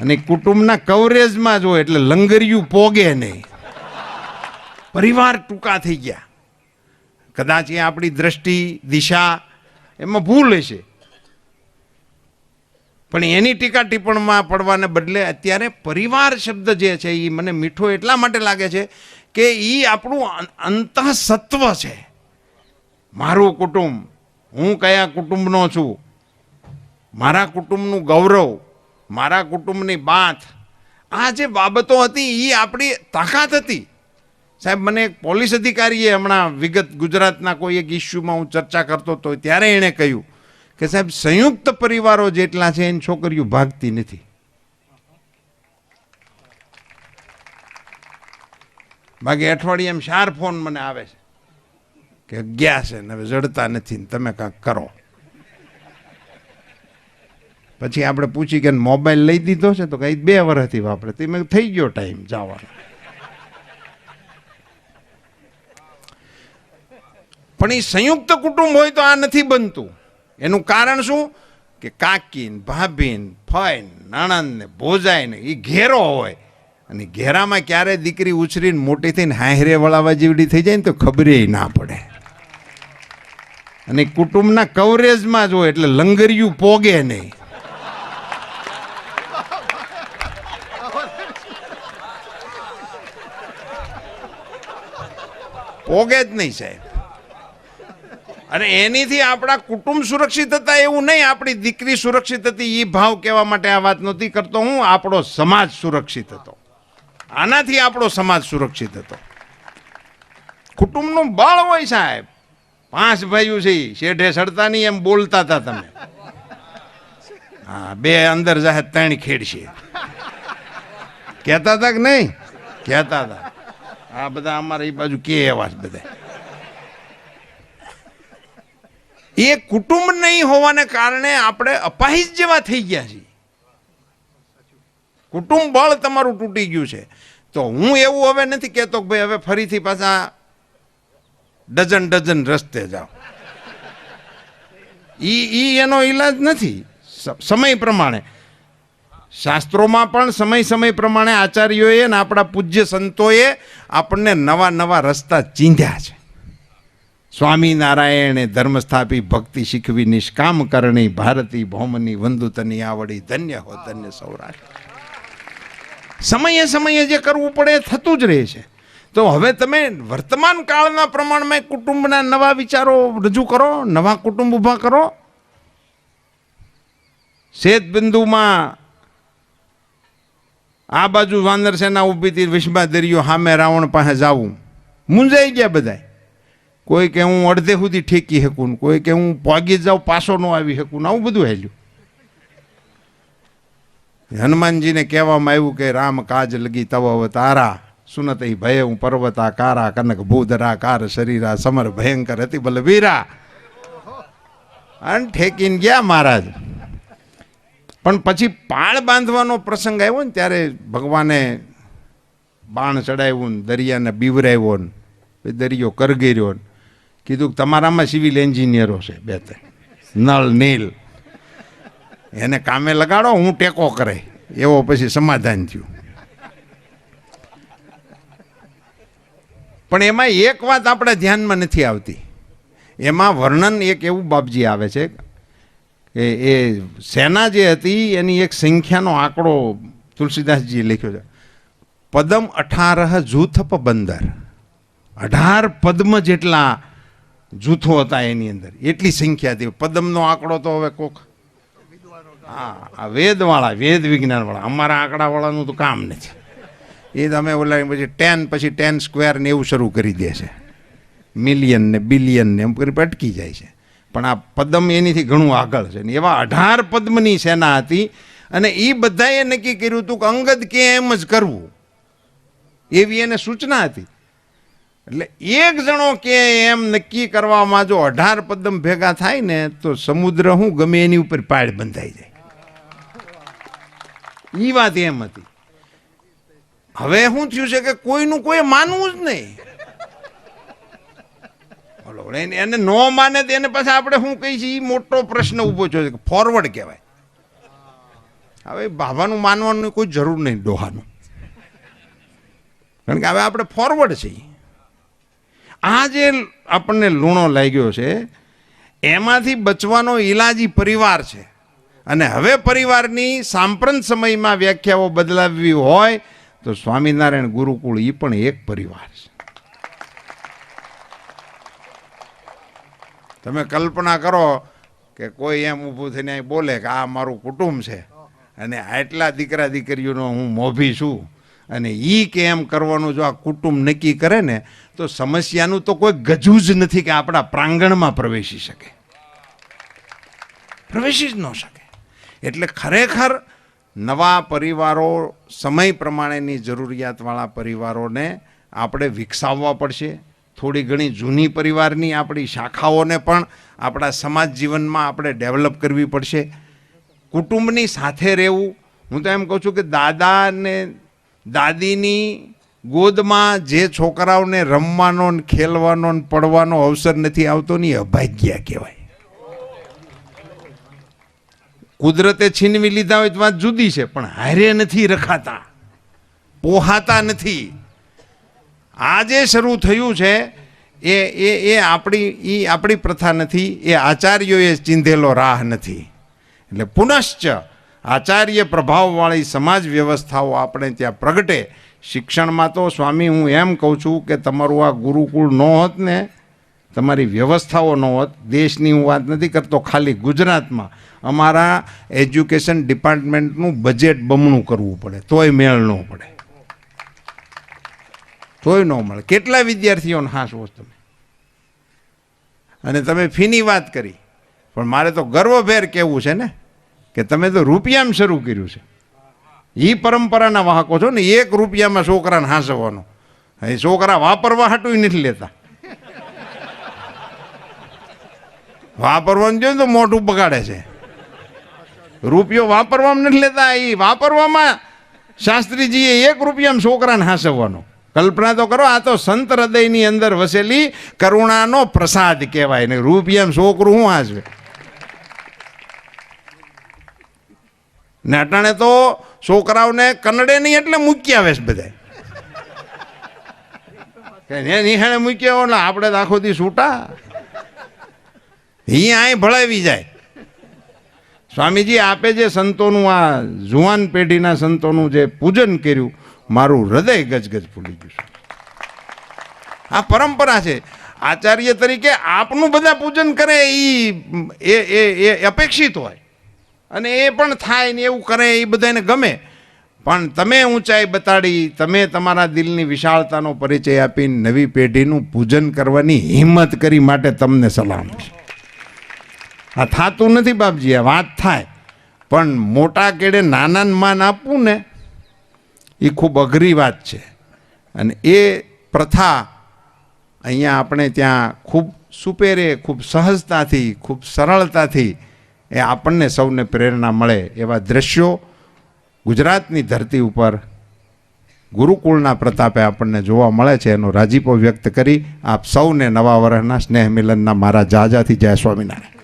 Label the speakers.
Speaker 1: અને કુટુંબના કવરેજમાં જો એટલે લંગરિયું પોગે નહીં. પરિવાર ટૂંકા થઈ ગયા. કદાચ એ આપણી દ્રષ્ટિ, દિશા એમાં ભૂલ હશે. પણ એની ટીકા ટિપ્પણમાં પડવાને બદલે અત્યારે પરિવાર શબ્દ જે છે એ મને મીઠો એટલા માટે લાગે છે કે એ આપણું અંતઃસત્વ છે. મારું કુટુંબ, હું કયા કુટુંબનો છું? મારા કુટુંબનું ગૌરવ મારા કુટુંબની બાથ આ જે બાબતો હતી એ આપણી તાકાત હતી. સાહેબ, મને એક પોલીસ અધિકારીએ હમણાં વિગત ગુજરાતના કોઈ એક ઇસ્યુમાં હું ચર્ચા કરતો હતો ત્યારે એણે કહ્યું કે, સાહેબ, સંયુક્ત પરિવારો જેટલા છે, એની છોકરીઓ ભાગતી નથી. બાકી અઠવાડિયે એમ ચાર ફોન મને આવે છે કે, ગયા છે ને, હવે જડતા નથી ને, તમે કાંક કરો. પછી આપણે પૂછી કે મોબાઈલ લઈ દીધો છે તો કઈ બે વર્ષથી વાપરે. તે મેં થઈ ગયો ટાઈમ જવાનો પણ એ સંયુક્ત કુટુંબ હોય તો આ નથી બનતું. એનું કારણ શું? કે કાકીન, ભાભીન ફઈન નણંદ ને ભોજાય ને એ ઘેરો હોય. અને ઘેરામાં ક્યારે દીકરી ઉછરીને મોટી થઈને હાંહરે વળાવા જેવડી થઈ જાય ને તો ખબરે ના પડે. અને કુટુંબના કવરેજમાં જ હોય એટલે લંગરિયું પોગે નહીં. પોગે જ નહીં સાહેબ અને એનીથી આપણા કુટુંબ સુરક્ષિત હતા એવું નહીં, આપણી દીકરી સુરક્ષિત હતી એ ભાવ કહેવા માટે આ વાત નહોતી કરતો હું, આપણો સમાજ સુરક્ષિત હતો. આનાથી આપણો સમાજ સુરક્ષિત હતો. કુટુંબનું બળ હોય સાહેબ, પાંચ ભાઈઓ છે. શેઠે સડતા નહીં એમ બોલતા હતા તમે. હા, બે અંદર જાહેર ત્રણ ખેડ છે કહેતા હતા કે નહીં? કહેતા હતા. આ બધા અમારા એ બાજુ કે એવા જ બધા. એ કુટુંબ નહીં હોવાને કારણે આપણે અપાહિત જેવા થઈ ગયા છીએ. કુટુંબ બળ તમારું તૂટી ગયું છે. તો હું એવું હવે નથી કહેતો કે ભાઈ હવે ફરીથી પાછા ડઝન ડઝન રસ્તે જાઓ. ઈ ઈ એનો ઈલાજ નથી. સમય પ્રમાણે. શાસ્ત્રોમાં પણ સમય સમય પ્રમાણે આચાર્યોએ અને આપણા પૂજ્ય સંતોએ આપણને નવા નવા રસ્તા ચીંધ્યા છે. સ્વામિનારાયણે ધર્મ સ્થાપી ભક્તિ શીખવી, નિષ્કામ કરણી, ભારતી ભૌમની વંદુતની આવડી, ધન્ય હો ધન્ય સૌરાષ્ટ્ર. સમયે સમયે જે કરવું પડે એ થતું જ રહે છે. તો હવે તમે વર્તમાન કાળના પ્રમાણમાં કુટુંબના નવા વિચારો રજૂ કરો, નવા કુટુંબ ઊભા કરો. શેત બિંદુમાં આ બાજુ વાનર સેના ઊભી હતી દરિયો સામે રાવણ પાસે જાવું. મૂંઝાઈ ગયા બધાય. કોઈ કે હું અડધે સુધી ઠેકી શકું કોઈ કે હું પોગી જાઉં, પાછો ન આવી શકું આવું બધું હેલ્યું. હનુમાનજીને કહેવામાં આવ્યું કે રામ કાજ લગી તવ અવતારા, સુનત ભય હું પર્વતા કારા, કનક ભૂધરા, કાર શરીરા, સમર ભયંકર હતી બલવીરા અને ઠેકીને ગયા મહારાજ. પણ પછી પાળ બાંધવાનો પ્રસંગ આવ્યો ને ત્યારે ભગવાને બાણ ચડાવ્યું ને દરિયાને બીવરાવ્યો ને દરિયો કરગીર્યો ને કીધું તમારામાં સિવિલ એન્જિનિયરો છે બે ત્રણ. નળ, નીલ. એને કામે લગાડો, હું ટેકો કરે. એવો પછી સમાધાન થયું. પણ એમાં એક વાત આપણે ધ્યાનમાં નથી આવતી. એમાં વર્ણન એક એવું બાપજી આવે છે કે એ સેના જે હતી, એની એક સંખ્યાનો આંકડો તુલસીદાસજીએ લખ્યો છે. પદમ અઠારહ જૂથપ બંદર. અઢાર પદ્મ જેટલા જૂથો હતા એની અંદર. એટલી સંખ્યા હતી. પદમનો આંકડો તો હવે કોક હા, આ વેદવાળા, વેદ વિજ્ઞાનવાળા. અમારા આંકડાવાળાનું તો કામ નથી. એ તમે ઓલા પછી ટેન પછી ટેન સ્ક્વેર ને એવું શરૂ કરી દે છે. મિલિયન ને બિલિયન ને એમ કરી અટકી જાય છે. પણ આ પદમ એનીથી ઘણું આગળ છે. ને એવા અઢાર પદ્મની સેના હતી અને એ બધાએ નક્કી કર્યું હતું કે અંગદ કે એમ જ કરવું. એવી એને સૂચના હતી. એટલે એક જણો કે એમ નક્કી કરવામાં જો અઢાર પદમ ભેગા થાય ને તો સમુદ્ર હું ગમે એની ઉપર પાડ બંધાઈ જાય. એ વાત એમ હતી. હવે શું થયું છે કે કોઈનું કોઈ માનવું જ નહીં. બોલો એને ન માને તેને પાછા આપણે શું કહીએ છીએ? મોટો પ્રશ્ન ઊભો થયો છે ફોરવર્ડ કહેવાય. હવે બાબાનું માનવાનું કોઈ જરૂર નહીં ડોહાનું. કારણ કે હવે આપણે ફોરવર્ડ છીએ. આ જે આપણને લૂણો લાગ્યો છે, એમાંથી બચવાનો ઈલાજી પરિવાર છે. અને હવે પરિવારની સાંપ્રત સમયમાં વ્યાખ્યાઓ બદલાવવી હોય તો સ્વામિનારાયણ ગુરુકુળ એ પણ એક પરિવાર છે. તમે કલ્પના કરો કે કોઈ એમ ઊભું થઈને અહીં બોલે કે આ મારું કુટુંબ છે. અને આટલા દીકરા દીકરીઓનો હું મોભી છું. અને ઈ કે એમ કરવાનું જો આ કુટુંબ નક્કી કરે ને, તો સમસ્યાનું તો કોઈ ગજુ જ નથી કે આપણા પ્રાંગણમાં પ્રવેશી શકે. પ્રવેશી જ ન શકે. એટલે ખરેખર નવા પરિવારો, સમય પ્રમાણેની જરૂરિયાતવાળા પરિવારોને આપણે વિકસાવવા પડશે. થોડી ઘણી જૂની પરિવારની આપણી શાખાઓને પણ આપણા સમાજ જીવનમાં આપણે ડેવલપ કરવી પડશે. કુટુંબની સાથે રહેવું, હું તો એમ કહું છું કે દાદા ને દાદીની ગોદમાં જે છોકરાઓને રમવાનો ને ખેલવાનો ને પડવાનો અવસર નથી આવતો ને અભાગ્યા કહેવાય. કુદરતે છીનવી લીધા હોય તો વાત જુદી છે, પણ હારે નથી રખાતા, પોહાતા નથી. આ જે શરૂ થયું છે, એ એ એ આપણી એ આપણી પ્રથા નથી, એ આચાર્યોએ ચીંધેલો રાહ નથી. એટલે પુનશ્ચ આચાર્ય પ્રભાવવાળી સમાજ વ્યવસ્થાઓ આપણે ત્યાં પ્રગટે. શિક્ષણમાં તો સ્વામી, હું એમ કહું છું કે તમારું આ ગુરુકુળ ન હોત ને, તમારી વ્યવસ્થાઓ ન હોત, દેશની હું વાત નથી કરતો, ખાલી ગુજરાતમાં અમારા એજ્યુકેશન ડિપાર્ટમેન્ટનું બજેટ બમણું કરવું પડે, તોય મેળ ન પડે. તોય ન મળે. કેટલા વિદ્યાર્થીઓને હાંસવો તમે? અને તમે ફીની વાત કરી. પણ મારે તો ગર્વભેર કહેવું છે ને, કે તમે તો રૂપિયામાં શરૂ કર્યું છે. એ પરંપરાના વાહકો છો ને, એક રૂપિયામાં છોકરાને હાંસવાનો. એ છોકરા વાપરવા હાટું નથી લેતા. વાપરવાનું જોઈએ તો મોઢું બગાડે છે. રૂપિયો વાપરવામાં નથી લેતા એ વાપરવામાં શાસ્ત્રીજીએ એક રૂપિયામાં છોકરાને હાંસવવાનો. કલ્પના તો કરો, આ તો સંત હૃદયની અંદર વસેલી કરુણાનો પ્રસાદ કહેવાય. ને રૂપિયામાં છોકરું શું છે ને અટાણે તો છોકરાઓને કનડે નહીં એટલે મૂકી આવે છે બધા કે નિહાળે મૂક્યા એટલે આપણે આખો દી છૂટા. અહીં અહીં ભળાવી જાય. સ્વામીજી આપે જે સંતોનું, આ જુવાન પેઢીના સંતોનું જે પૂજન કર્યું મારું હૃદય ગજગજ ફૂલી ગયું છે. આ પરંપરા છે. આચાર્ય તરીકે આપનું બધા પૂજન કરે એ એ એ અપેક્ષિત હોય. અને એ પણ થાય ને એવું કરે એ બધાને ગમે. પણ તમે ઊંચાઈ બતાડી, તમે તમારા દિલની વિશાળતાનો પરિચય આપીને નવી પેઢીનું પૂજન કરવાની હિંમત કરી માટે તમને સલામ છે. આ થતું નથી બાપજી, આ વાત થાય. પણ મોટા કેડે નાનાને માન આપવું ને એ ખૂબ અઘરી વાત છે. અને એ પ્રથા અહીંયા આપણે ત્યાં ખૂબ સુપેરે, ખૂબ સહજતાથી, ખૂબ સરળતાથી એ આપણને સૌને પ્રેરણા મળે એવા દ્રશ્યો ગુજરાતની ધરતી ઉપર ગુરુકુળના પ્રતાપે આપણને જોવા મળે છે. એનો રાજીપો વ્યક્ત કરી આપ સૌને નવા વર્ષના સ્નેહ મિલનના મારા જાજાથી જય સ્વામિનારાયણ.